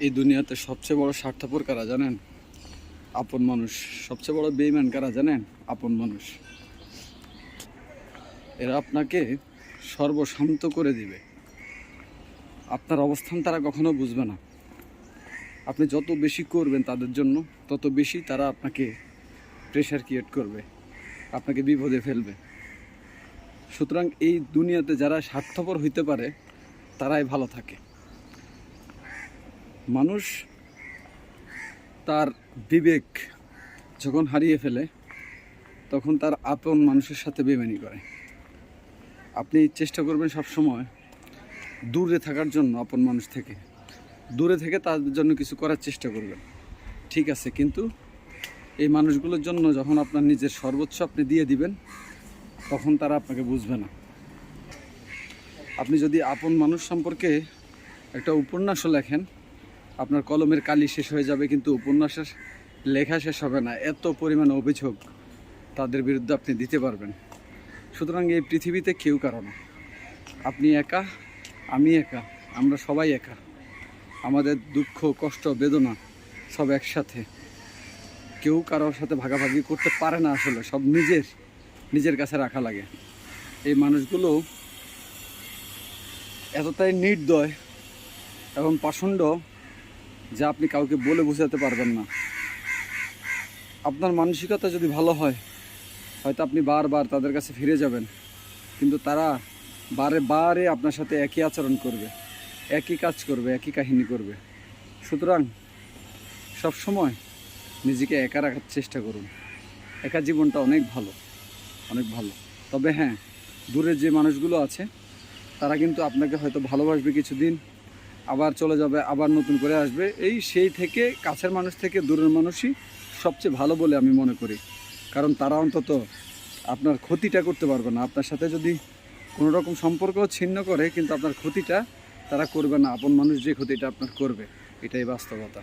এই দুনিয়াতে সবচেয়ে বড় স্বার্থপর কারা জানেন? আপন মানুষ। সবচেয়ে বড় বেইমান কারা জানেন? আপন মানুষ। এরা আপনাকে সর্বশান্ত করে দিবে। আপনার অবস্থান তারা কখনো বুঝবে না। আপনি যত বেশি করবেন তাদের জন্য, তত বেশি তারা আপনাকে প্রেশার ক্রিয়েট করবে। আপনাকে বিপদে ফেলবে। সুতরাং এই দুনিয়াতে যারা স্বার্থপর হইতে পারে, তারাই ভালো থাকে। মানুষ তার বিবেক যখন হারিয়ে ফেলে, তখন তার আপন মানুষের সাথে বেমানি করে। আপনি চেষ্টা করবেন সব সময় দূরে থাকার জন্য আপন মানুষ থেকে। দূরে থেকে তার জন্য কিছু করার চেষ্টা করবেন। ঠিক আছে, কিন্তু এই মানুষগুলোর জন্য যখন আপনার নিজের সর্বোচ্চ আপনি দিয়ে দিবেন, তখন তারা আপনাকে বুঝবে না। আপনি যদি আপন মানুষ সম্পর্কে একটা উপন্যাসও লেখেন আপনার কলমের কালি শেষ হয়ে যাবে, কিন্তু উপন্যাসের লেখা শেষ হবে না। এত পরিমাণ অভিযোগ তাদের বিরুদ্ধে আপনি দিতে পারবেন। সুতরাং এই পৃথিবীতে কেউ কারণ আপনি একা, আমি একা, আমরা সবাই একা। আমাদের দুঃখ, কষ্ট, বেদনা সব একসাথে। কেউ কারোর সাথে ভাগাভাগি করতে পারে না আসলে, সব নিজের নিজের কাছে রাখা লাগে। এই মানুষগুলো এতটাই নির্দয় এবং পাষণ্ড যা আপনি কাউকে বলে বোঝাতে পারবেন না। আপনার মানসিকতা যদি ভালো হয়, হয়তো আপনি বারবার তাদের কাছে ফিরে যাবেন। কিন্তু তারা বারে বারে আপনার সাথে একই আচরণ করবে, একই কাজ করবে, একই কাহিনী করবে। সুতরাং সব সময় নিজেকে একা রাখার চেষ্টা করুন। একা জীবনটা অনেক ভালো অনেক ভালো। তবে হ্যাঁ দূরে যে মানুষগুলো আছে, তারা কিন্তু আপনাকে হয়তো ভালোবাসবে কিছুদিন আবার চলে যাবে, আবার নতুন করে আসবে। এই সেই থেকে কাছের মানুষ থেকে দূরের মানুষই সবচেয়ে ভালো বলে আমি মনে করি। কারণ তারা অন্তত আপনার ক্ষতিটা করতে পারবে না। আপনার সাথে যদি কোনো রকম সম্পর্ক ছিন্ন করে, কিন্তু আপনার ক্ষতিটা তারা করবে না। আপন মানুষ যে ক্ষতিটা আপনার করবে, এটাই বাস্তবতা।